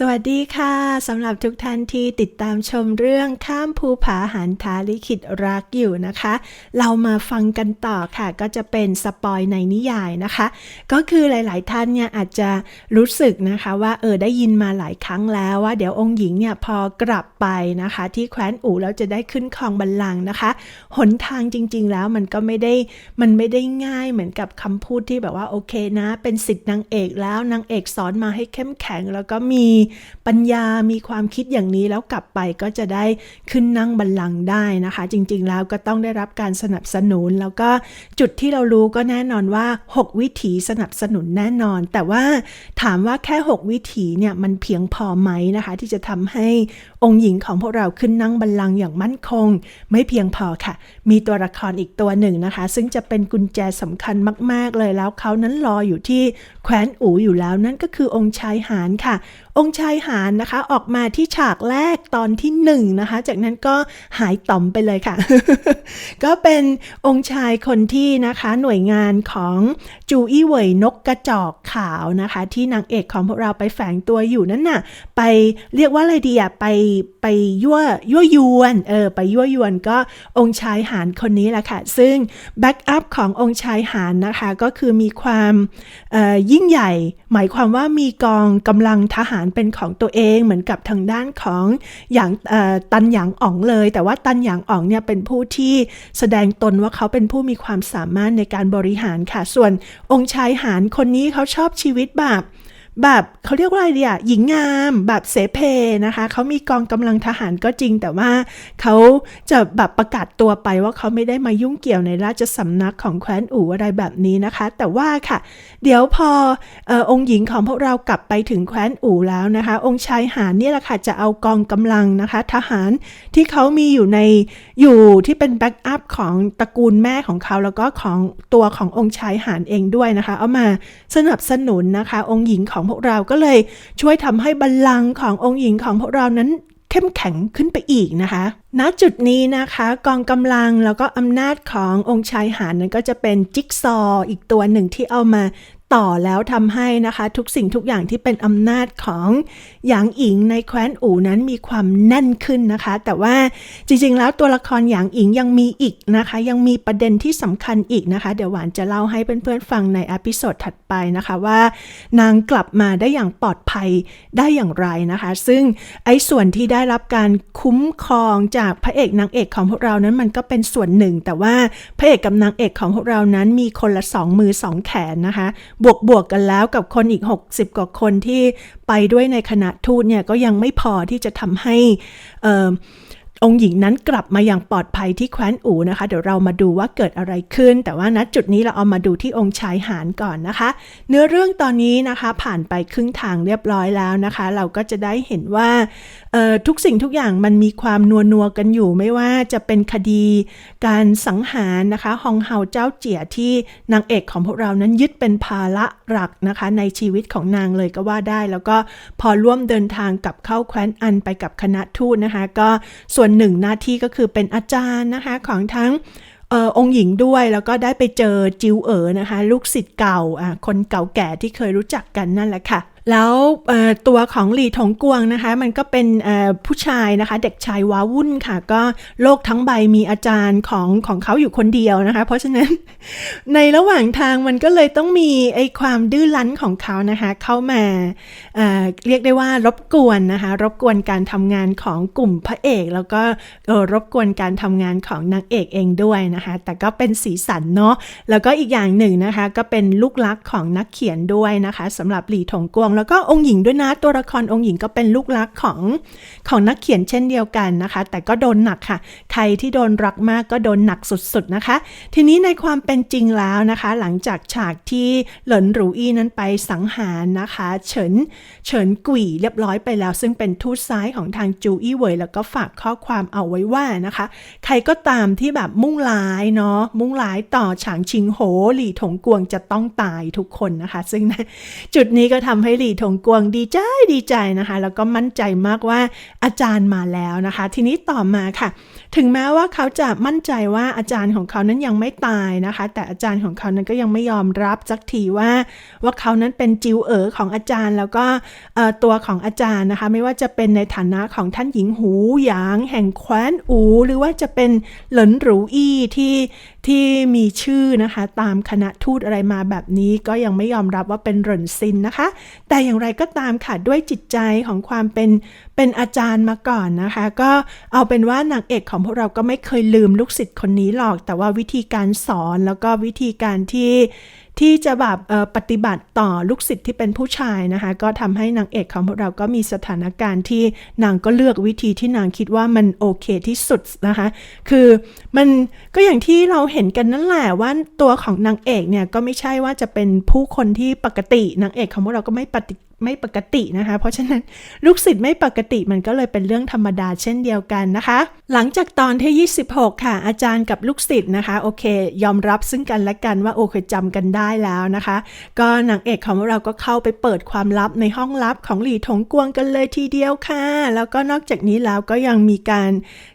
สวัสดีค่ะสำหรับทุกท่านที่ติดตามชมเรื่องข้ามภูผาหันทาลิขิตรักอยู่นะคะ เรามาฟังกันต่อค่ะ ก็จะเป็นสปอยในนิยายนะคะ ก็คือหลาย ๆ ท่านเนี่ยอาจจะรู้สึกนะคะว่าเออได้ยินมาหลายครั้งแล้วว่าเดี๋ยวองค์หญิงเนี่ยพอกลับไปนะคะ ที่แคว้นอู่แล้วจะได้ขึ้นครองบัลลังก์นะคะ หนทางจริง ๆ แล้วมันก็ไม่ได้มันไม่ได้ง่ายเหมือนกับคำพูดที่แบบว่าโอเคนะ เป็นสิทธิ์นางเอกแล้วนางเอกสอนมาให้เข้มแข็งแล้วก็มีปัญญามีความคิดอย่างนี้แล้วกลับไปก็จะได้ขึ้นนั่งบัลลังก์ได้นะคะ จริงๆแล้วก็ต้องได้รับการสนับสนุน แล้วก็จุดที่เรารู้ก็แน่นอนว่า 6 วิถีสนับสนุนแน่นอน แต่ว่าถามว่าแค่ 6 วิถีเนี่ยมันเพียงพอไหมนะคะ ที่จะทำให้องค์หญิงของพวกเราขึ้นนั่งบัลลังก์อย่างมั่นคง ไม่เพียงพอค่ะ มีตัวละครอีกตัวหนึ่งนะคะ ซึ่งจะเป็นกุญแจสำคัญมาก ๆเลยแล้วเขานั้นรออยู่ที่แคว้นอูอยู่แล้วนั่นก็คือองค์ชายหานค่ะ องค์ชายหานนะคะออกมาที่ฉากแรกตอนที่หนึ่งนะคะ จากนั้นก็หายต่อมไปเลยค่ะ ก็เป็นองค์ชายคนที่นะคะหน่วยงานของจูอี้เหวยนกกระจอกขาวนะคะ ที่นางเอกของพวกเราไปแฝงตัวอยู่นั่นน่ะ ไปเรียกว่าอะไรดีอะไปไปยั่วยั่วยวนเออไปยั่วยวนก็องค์ชายหานคนนี้แหละค่ะ ซึ่งแบ็กอัพขององค์ชายหานนะคะก็คือมีความยิ่งใหญ่ หมายความว่ามีกองกำลังทหารเป็นของตัวเองเหมือนกับทางด้านของอย่างตันหยางอ๋องเลย แต่ว่าตันหยางอ๋องเนี่ยเป็นผู้ที่แสดงตนว่าเขาเป็นผู้มีความสามารถในการบริหารค่ะ ส่วนองค์ชายหานคนนี้เขาชอบชีวิตแบบ แบบเขาเรียกว่าอะไรดีอะหญิงงามแบบเสเพนะคะ เขามีกองกำลังทหารก็จริง แต่ว่าเขาจะแบบประกาศตัวไปว่าเขาไม่ได้มายุ่งเกี่ยวในราชสำนักของแคว้นอู่อะไรแบบนี้นะคะ แต่ว่าค่ะ เดี๋ยวพออองค์หญิงของพวกเรากลับไปถึงแคว้นอู่แล้วนะคะ องค์ชายหานนี่แหละค่ะจะเอากองกำลังนะคะ ทหารที่เขามีอยู่ในอยู่ที่เป็นแบ็กอัพของตระกูลแม่ของเขาแล้วก็ของตัวขององค์ชายหานเองด้วยนะคะ เอามาสนับสนุนนะคะ องค์หญิงของพวกเราก็เลยช่วยทำให้บัลลังก์ขององค์หญิงของพวกเรานั้นเข้มแข็งขึ้นไปอีกนะคะ ณ จุดนี้นะคะกองกำลังแล้วก็อำนาจขององค์ชายหานนั้นก็จะเป็นจิ๊กซออีกตัวหนึ่งที่เอามา ต่อแล้วทำให้นะคะ ทุกสิ่งทุกอย่างที่เป็นอำนาจของหยางอิงในแคว้นอู่นั้นมีความแน่นขึ้นนะคะ แต่ว่าจริงๆแล้วตัวละครหยางอิงยังมีอีกนะคะ ยังมีประเด็นที่สำคัญอีกนะคะ เดี๋ยวหวานจะเล่าให้เพื่อนๆฟังในอพิโซดถัดไปนะคะว่า นางกลับมาได้อย่างปลอดภัยได้อย่างไรนะคะ ซึ่งไอ้ส่วนที่ได้รับการคุ้มครองจากพระเอกนางเอกของพวกเรานั้นมันก็เป็นส่วนหนึ่ง แต่ว่าพระเอกกับนางเอกของพวกเรานั้นมีคนละสองมือสองแขนนะคะบวกบวกกันแล้วกับคนอีก 60 กว่าคนที่ไปด้วยในคณะทูตเนี่ยก็ยังไม่พอที่จะทำให้องค์หญิงนั้นกลับมาอย่างปลอดภัยที่แคว้นอู่นะคะ เดี๋ยวเรามาดูว่าเกิดอะไรขึ้น แต่ว่าณจุดนี้เราเอามาดูที่องค์ชายหานก่อนนะคะ เนื้อเรื่องตอนนี้นะคะผ่านไปครึ่งทางเรียบร้อยแล้วนะคะ เราก็จะได้เห็นว่า ทุกสิ่งทุกอย่างมันมีความนัวนัวกันอยู่ ไม่ว่าจะเป็นคดีการสังหารนะคะฮองเฮาเจ้าเจี๋ยที่นางเอกของพวกเรานั้นยึดเป็นภาระหลักนะคะในชีวิตของนางเลยก็ว่าได้ แล้วก็พอร่วมเดินทางกับเข้าแคว้นอันไปกับคณะทูตนะคะ ก็ส่วนหนึ่งหน้าที่ก็คือเป็นอาจารย์นะคะของทั้งออองค์หญิงด้วยแล้วก็ได้ไปเจอจิวเอ๋อนะคะ ลูกศิษย์เก่าคนเก่าแก่ที่เคยรู้จักกันนั่นแหละค่ะ แล้วตัวของหลี่ถงกวงนะคะ มันก็เป็นผู้ชายนะคะ เด็กชายว้าวุ่นค่ะ ก็โลกทั้งใบมีอาจารย์ของของเขาอยู่คนเดียวนะคะ เพราะฉะนั้นในระหว่างทางมันก็เลยต้องมีไอความดื้อรั้นของเขานะคะ เข้ามาเเรียกได้ว่ารบกวนนะคะ รบกวนการทำงานของกลุ่มพระเอก แล้วก็รบกวนการทำงานของนางเอกเองด้วยนะคะ แต่ก็เป็นสีสันเนาะแล้วก็อีกอย่างหนึ่งนะคะ ก็เป็นลูกลักของนักเขียนด้วยนะคะสำหรับหลี่ถงกวงแล้วก็องค์หญิงด้วยนะตัวละครองค์หญิงก็เป็นลูกรักของของนักเขียนเช่นเดียวกันนะคะ แต่ก็โดนหนักค่ะ ใครที่โดนรักมากก็โดนหนักสุดๆนะคะ ทีนี้ในความเป็นจริงแล้วนะคะ หลังจากฉากที่เหลินหรูอี้นั้นไปสังหารนะคะ เฉินเฉินกุ่ยเรียบร้อยไปแล้ว ซึ่งเป็นทูตซ้ายของทางจูอี้เวยแล้วก็ฝากข้อความเอาไว้ว่านะคะ ใครก็ตามที่แบบมุ่งร้ายเนาะมุ่งร้ายต่อฉางชิงโหหลี่ถงกวงจะต้องตายทุกคนนะคะ ซึ่งจุดนี้ก็ทำให้หลีลีถงกวงดีใจดีใจนะคะ แล้วก็มั่นใจมากว่าอาจารย์มาแล้วนะคะ ทีนี้ต่อมาค่ะ ถึงแม้ว่าเขาจะมั่นใจว่าอาจารย์ของเขานั้นยังไม่ตายนะคะ แต่อาจารย์ของเขานั้นก็ยังไม่ยอมรับสักทีว่า ว่าเขานั้นเป็นจิวเอ๋อของอาจารย์ แล้วก็ตัวของอาจารย์นะคะ ไม่ว่าจะเป็นในฐานะของท่านหญิงหูหยาง แห่งแคว้นอู หรือว่าจะเป็นเหลินหรูอี้ที่ที่มีชื่อนะคะ ตามคณะทูตอะไรมาแบบนี้ก็ยังไม่ยอมรับว่าเป็นเหรินซินนะคะ แต่อย่างไรก็ตามค่ะด้วยจิตใจของความเป็นเป็นอาจารย์มาก่อนนะคะ ก็เอาเป็นว่านางเอกของพวกเราก็ไม่เคยลืมลูกศิษย์คนนี้หรอก แต่ว่าวิธีการสอนแล้วก็วิธีการที่ที่จะแบบปฏิบัติต่อลูกศิษย์ที่เป็นผู้ชายนะคะ ก็ทำให้นางเอกของพวกเราก็มีสถานการณ์ที่นางก็เลือกวิธีที่นางคิดว่ามันโอเคที่สุดนะคะ คือมันก็อย่างที่เราเห็นกันนั่นแหละว่าตัวของนางเอกเนี่ยก็ไม่ใช่ว่าจะเป็นผู้คนที่ปกตินางเอกของพวกเราก็ไม่ปฏิ ไม่ปกตินะคะ เพราะฉะนั้นลูกศิษย์ไม่ปกติมันก็เลยเป็นเรื่องธรรมดาเช่นเดียวกันนะคะ หลังจากตอนที่ 26 ค่ะ อาจารย์กับลูกศิษย์นะคะ โอเค ยอมรับซึ่งกันและกันว่าโอเคจำกันได้แล้วนะคะ ก็นางเอกของเราก็เข้าไปเปิดความลับในห้องลับของหลี่ถงกวงกันเลยทีเดียวค่ะ แล้วก็นอกจากนี้แล้วก็ยังมีการ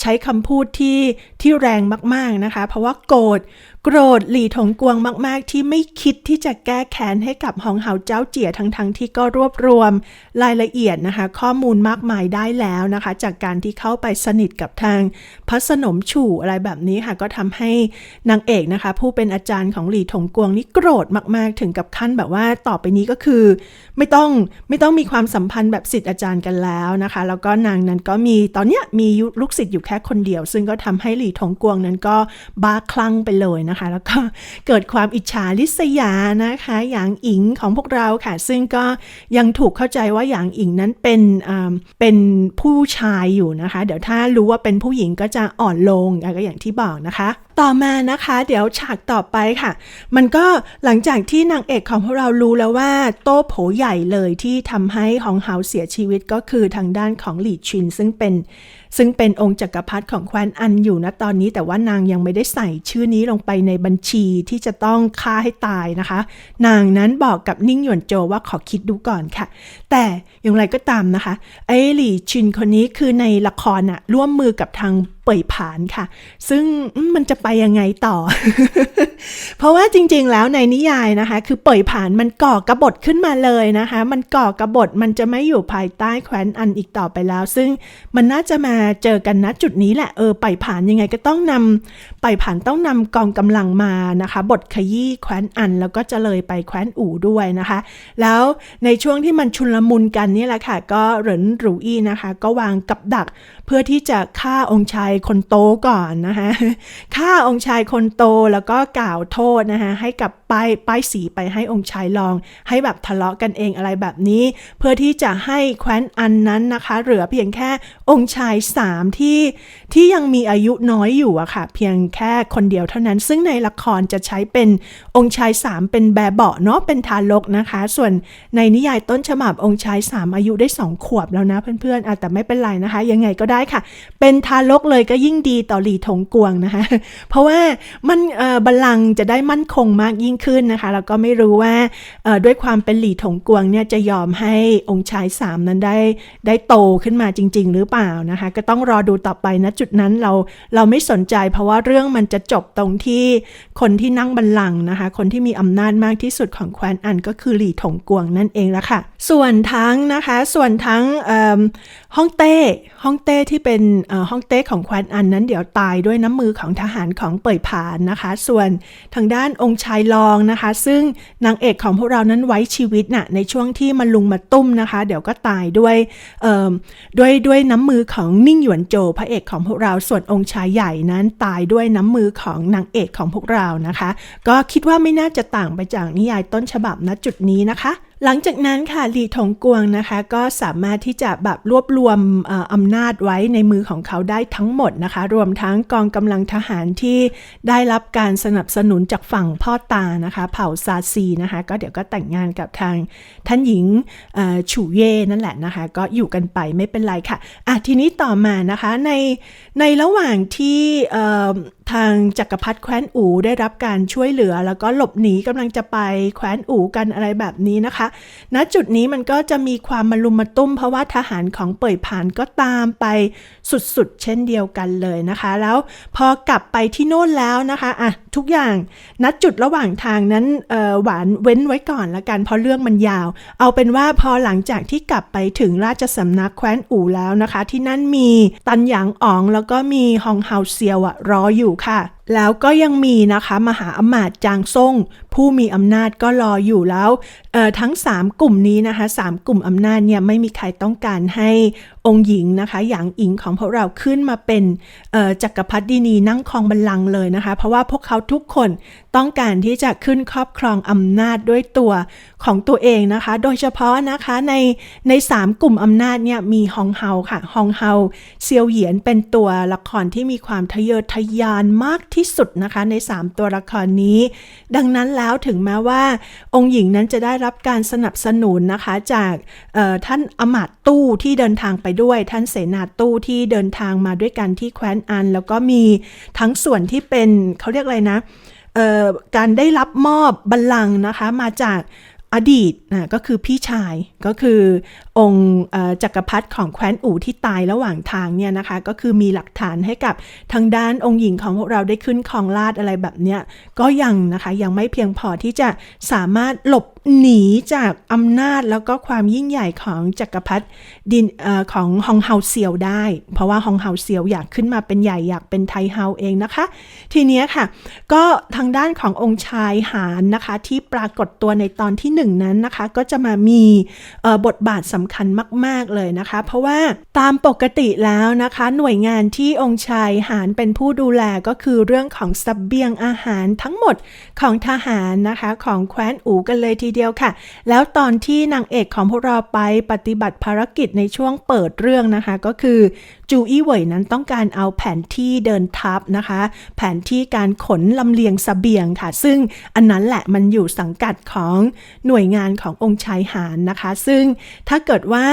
ใช้คำพูดที่ที่แรงมากๆนะคะ เพราะว่าโกรธ โกรธหลี่ถงกวงมาก ๆ ที่ไม่คิดที่จะแก้แค้นให้กับหองเหาเจ้าเจี๋ยทั้งๆทที่ก็รวบรวมรายละเอียดนะคะ ข้อมูลมากมายได้แล้วนะคะ จากการที่เข้าไปสนิทกับทางพระสนมฉู่อะไรแบบนี้ค่ะ ก็ทำให้นางเอกนะคะ ผู้เป็นอาจารย์ของหลี่ถงกวงนี่โกรธมาก ๆ ถึงกับขั้นแบบว่าต่อไปนี้ก็คือ ไม่ต้องไม่ต้องมีความสัมพันธ์แบบศิษย์อาจารย์กันแล้วนะคะ แล้วก็นางนั้นก็มีตอนเนี้ยมีลูกศิษย์อยู่แค่คนเดียว ซึ่งก็ทำให้หลี่ถงกวงนั้นก็บ้าคลั่งไปเลยนะคะแล้วก็เกิดความอิจฉาลิษยานะคะหยางอิงของพวกเราค่ะ ซึ่งก็ยังถูกเข้าใจว่าหยางอิงนั้นเป็นเป็นผู้ชายอยู่นะคะ เดี๋ยวถ้ารู้ว่าเป็นผู้หญิงก็จะอ่อนลงก็อย่างที่บอกนะคะ ต่อมานะคะเดี๋ยวฉากต่อไปค่ะ มันก็หลังจากที่นางเอกของพวกเรารู้แล้วว่า โต้โผใหญ่เลยที่ทำให้ของเฮาเสียชีวิตก็คือทางด้านของหลี่ชิน ซึ่งเป็นซึ่งเป็นองค์จักรพรรดิของแคว้นอันอยู่นะตอนนี้แต่ว่านางยังไม่ได้ใส่ชื่อนี้ลงไปในบัญชีที่จะต้องฆ่าให้ตายนะคะ นางนั้นบอกกับนิ่งหยวนโจว่าขอคิดดูก่อนค่ะ แต่อย่างไรก็ตามนะคะไอ้หลี่ชินคนนี้คือในละครน่ะร่วมมือกับทาง เป่ยผานค่ะ ซึ่งมันจะไปยังไงต่อ เพราะว่าจริงๆแล้วในนิยายนะคะ คือเป่ยผานมันก่อกระบฏขึ้นมาเลยนะคะ มันก่อกระบฏมันจะไม่อยู่ภายใต้แคว้นอันอีกต่อไปแล้ว ซึ่งมันน่าจะมาเจอกันณจุดนี้แหละเออเป่ยผานยังไงก็ต้องนำเป่ยผานต้องนำกองกำลังมานะคะ บทขยี้แคว้นอันแล้วก็จะเลยไปแคว้นอู่ด้วยนะคะ แล้วในช่วงที่มันชุลมุนกันนี่แหละค่ะ ก็เหรินหรูอี้นะคะ ก็วางกับดักเพื่อที่จะฆ่าองค์ชายคนโตก่อนนะคะฆ่าองค์ชายคนโตแล้วก็กล่าวโทษนะคะให้กับ ป้ายป้ายสีไปให้องค์ชายลอง ให้แบบทะเลาะกันเองอะไรแบบนี้ เพื่อที่จะให้แคว้นอันนั้นนะคะ เหลือเพียงแค่องค์ชายสามที่ที่ยังมีอายุน้อยอยู่อะค่ะ เพียงแค่คนเดียวเท่านั้น ซึ่งในละครจะใช้เป็นองค์ชายสามเป็นแบบเบาะเนาะเป็นทารกนะคะ ส่วนในนิยายต้นฉบับองค์ชายสามอายุได้สองขวบแล้วนะเพื่อนๆอะแต่ไม่เป็นไรนะคะ ยังไงก็ได้ค่ะ เป็นทารกเลยก็ยิ่งดีต่อหลีถงกวงนะคะ เพราะว่ามันเอ่อบัลลังก์จะได้มั่นคงมากยิ่งขึ้นนะคะ แล้วก็ไม่รู้ว่าด้วยความเป็นหลีถงกวงเนี่ยจะยอมให้องค์ชายสามนั้นได้ได้โตขึ้นมาจริง ๆ หรือเปล่านะคะ ก็ต้องรอดูต่อไปนะจุดนั้นเราเราไม่สนใจ เพราะว่าเรื่องมันจะจบตรงที่คนที่นั่งบัลลังก์นะคะ คนที่มีอำนาจมากที่สุดของแคว้นอันก็คือหลีถงกวงนั่นเองละค่ะ ส่วนทั้งนะคะส่วนทั้งฮ่องเต้ฮ่องเต้ที่เป็นฮ่องเต้ของแคว้นอันนั้นเดี๋ยวตายด้วยน้ำมือของทหารของเป่ยผานนะคะ ส่วนทางด้านองค์ชายรองนะคะ ซึ่งนางเอกของพวกเรานั้นไว้ชีวิตน่ะในช่วงที่มันลุงมาตุ้มนะคะ เดี๋ยวก็ตายด้วยด้วยด้วยน้ำมือของนิ่งหยวนโจพระเอกของพวกเราส่วนองค์ชายใหญ่นั้นตายด้วยน้ำมือของนางเอกของพวกเรานะคะ ก็คิดว่าไม่น่าจะต่างไปจากนิยายต้นฉบับณจุดนี้นะคะ หลังจากนั้นค่ะหลีถงกวงนะคะก็สามารถที่จะแบบรวบรวมอำนาจไว้ในมือของเขาได้ทั้งหมดนะคะ รวมทั้งกองกำลังทหารที่ได้รับการสนับสนุนจากฝั่งพ่อตานะคะ เผ่าซาซีนะคะ ก็เดี๋ยวก็แต่งงานกับทางท่านหญิงฉูเย่นั่นแหละนะคะ ก็อยู่กันไปไม่เป็นไรค่ะอะทีนี้ต่อมานะคะในในระหว่างที่ทางจักรพรรดิแคว้นอูได้รับการช่วยเหลือ แล้วก็หลบหนีกำลังจะไปแคว้นอูกันอะไรแบบนี้นะคะณจุดนี้มันก็จะมีความมารุมมาตุ้ม เพราะว่าทหารของเป่ยผ่านก็ตามไปสุดๆ เช่นเดียวกันเลยนะคะ แล้วพอกลับไปที่โน่นแล้วนะคะอะทุกอย่างณจุดระหว่างทางนั้นหวานเว้นไว้ก่อนละกันเพราะเรื่องมันยาว เอาเป็นว่าพอหลังจากที่กลับไปถึงราชสำนักแคว้นอู่แล้วนะคะ ที่นั่นมีตันหยางอ๋องแล้วก็มีฮองเฮาเซียวอะรออยู่ค่ะแล้วก็ยังมีนะคะมหาอมาตย์จางซ่ง ผู้มีอำนาจก็รออยู่แล้วทั้ง 3 กลุ่มนี้นะคะ3กลุ่มอำนาจเนี่ยไม่มีใครต้องการให้องค์หญิงนะคะหยางอิงของพวกเราขึ้นมาเป็นจักรพรรดินีนั่งครองบัลลังก์เลยนะคะ เพราะว่าพวกเขาทุกคนต้องการที่จะขึ้นครอบครองอำนาจด้วยตัวของตัวเองนะคะ โดยเฉพาะนะคะในใน 3 กลุ่มอำนาจเนี่ยมีฮองเฮาค่ะฮองเฮาเซียวเหยียนเป็นตัวละครที่มีความทะเยอทะยานมากที่สุดนะคะใน 3 ตัวละครนี้ ดังนั้นแล้วถึงแม้ว่า องค์หญิงนั้นจะได้รับการสนับสนุนนะคะจากท่านอมาตตู้ที่เดินทางไปด้วย ท่านเสนาตู้ที่เดินทางมาด้วยกันที่แคว้นอัน แล้วก็มีทั้งส่วนที่เป็นเขาเรียกอะไรนะการได้รับมอบบัลลังก์นะคะมาจาก อดีตนะก็คือพี่ชายก็คือองค์จักรพรรดิของแคว้นอู่ที่ตายระหว่างทางเนี่ยนะคะก็คือมีหลักฐานให้กับทางด้านองค์หญิงของพวกเราได้ขึ้นครองราชอะไรแบบเนี้ยก็ยังนะคะยังไม่เพียงพอที่จะสามารถหลบ หนีจากอำนาจแล้วก็ความยิ่งใหญ่ของจักรพรรดิดินอของฮองเฮาเซียวได้ เพราะว่าฮองเฮาเซียวอยากขึ้นมาเป็นใหญ่อยากเป็นไทเฮาเองนะคะ ทีนี้ค่ะ ก็ทางด้านขององค์ชายหานนะคะที่ปรากฏตัวในตอนที่หนึ่งนั้นนะคะ ก็จะมามีบทบาทสำคัญมาก ๆเลยนะคะ เพราะว่าตามปกติแล้วนะคะ หน่วยงานที่องค์ชายหานเป็นผู้ดูแลก็คือเรื่องของสเสบียงอาหารทั้งหมดของทหารนะคะของแคว้นอูกันเลยทีเดียวค่ะ แล้วตอนที่นางเอกของพวกเราไปปฏิบัติภารกิจในช่วงเปิดเรื่องนะคะ ก็คือจูอี้เหวยนั้นต้องการเอาแผนที่เดินทัพนะคะ แผนที่การขนลำเลียงสเสบียงค่ะ ซึ่งอันนั้นแหละมันอยู่สังกัดของหน่วยงานขององค์ชายหานนะคะ ซึ่งถ้าเกิดว่า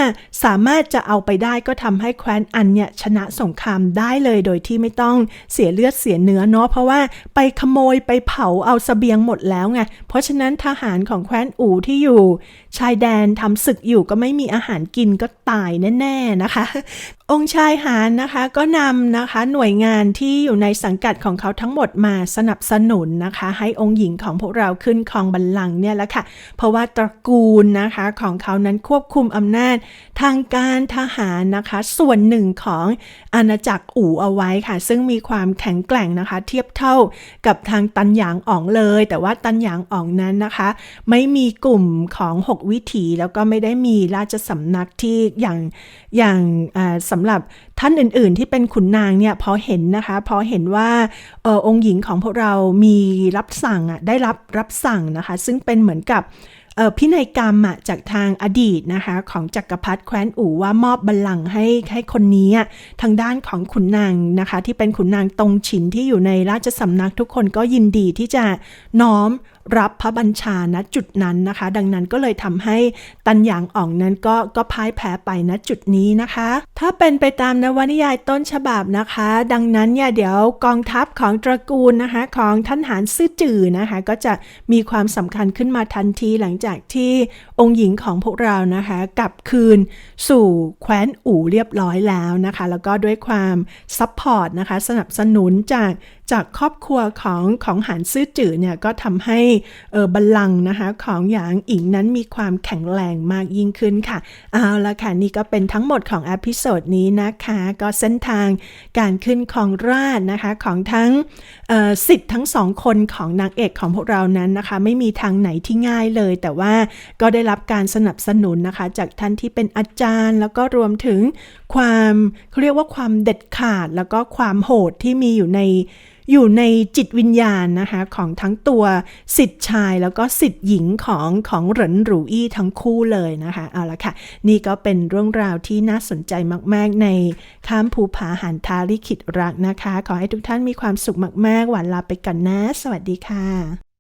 สามารถจะเอาไปได้ก็ทำให้แคว้นอันเนี่ยชนะสงครามได้เลยโดยที่ไม่ต้องเสียเลือดเสียเนื้อเนาะเพราะว่าไปขโมยไปเผาเอาสเสบียงหมดแล้วไงเพราะฉะนั้นทหารของแคว้นอู่ที่อยู่ ชายแดนทำศึกอยู่ก็ไม่มีอาหารกินก็ตายแน่ ๆ นะคะ องค์ชายหานนะคะก็นำนะคะหน่วยงานที่อยู่ในสังกัดของเขาทั้งหมดมาสนับสนุนนะคะ ให้องค์หญิงของพวกเราขึ้นครองบัลลังก์เนี่ยแหละค่ะ เพราะว่าตระกูลนะคะของเขานั้นควบคุมอำนาจ ทางการทหารนะคะ ส่วนหนึ่งของอาณาจักรอู่เอาไว้ค่ะ ซึ่งมีความแข็งแกร่งนะคะ เทียบเท่ากับทางตันหยางอ๋องเลย แต่ว่าตันหยางอ๋องนั้นนะคะ ไม่มีกลุ่มของหกวิถีแล้วก็ไม่ได้มีราชสำนักที่อย่างอย่างสำหรับท่านอื่น ๆ ที่เป็นขุนนางเนี่ยพอเห็นนะคะพอเห็นว่าเออองค์หญิงของพวกเรามีรับสั่งอะได้รับรับสั่งนะคะ ซึ่งเป็นเหมือนกับพินัยกรรมอะจากทางอดีตนะคะของจักรพรรดิแคว้นอู่ว่ามอบบัลลังก์ให้ให้คนนี้อะทางด้านของขุนนางนะคะ ที่เป็นขุนนางตรงฉินที่อยู่ในราชสำนักทุกคนก็ยินดีที่จะน้อม รับพระบัญชาณจุดนั้นนะคะ ดังนั้นก็เลยทำให้ตันหยางอ่องนั้นก็ก็พ่ายแพ้ไปณจุดนี้นะคะ ถ้าเป็นไปตามนวนิยายต้นฉบับนะคะ ดังนั้นเนี่ยเดี๋ยวกองทัพของตระกูลนะคะของท่านหานซื่อจื่อนะคะ ก็จะมีความสำคัญขึ้นมาทันทีหลังจากที่องค์หญิงของพวกเรานะคะกลับคืนสู่แคว้นอู่เรียบร้อยแล้วนะคะ แล้วก็ด้วยความซัพพอร์ตนะคะสนับสนุนจากจากครอบครัวของของหานซื่อจื่อเนี่ยก็ทำให้เออบัลลังก์นะคะของหยางอิงนั้นมีความแข็งแรงมากยิ่งขึ้นค่ะ เอาละค่ะ นี่ก็เป็นทั้งหมดของอพิโซดนี้นะคะ ก็เส้นทางการขึ้นของราชนะคะของทั้งสิทธิ์ทั้งสองคนของนางเอกของพวกเรานั้นนะคะ ไม่มีทางไหนที่ง่ายเลย แต่ว่าก็ได้รับการสนับสนุนนะคะ จากท่านที่เป็นอาจารย์ แล้วก็รวมถึง ความเขาเรียกว่าความเด็ดขาดแล้วก็ความโหดที่มีอยู่ในอยู่ในจิตวิญญาณนะคะของทั้งตัวสิทธิ์ชายแล้วก็สิทธิ์หญิงของของเหรินหรูอี้ทั้งคู่เลยนะคะเอาละค่ะนี่ก็เป็นเรื่องราวที่น่าสนใจมาก ๆ ในข้ามภูผาหันทาลิขิตรักนะคะ ขอให้ทุกท่านมีความสุขมาก ๆ หวานลาไปกันนะ สวัสดีค่ะ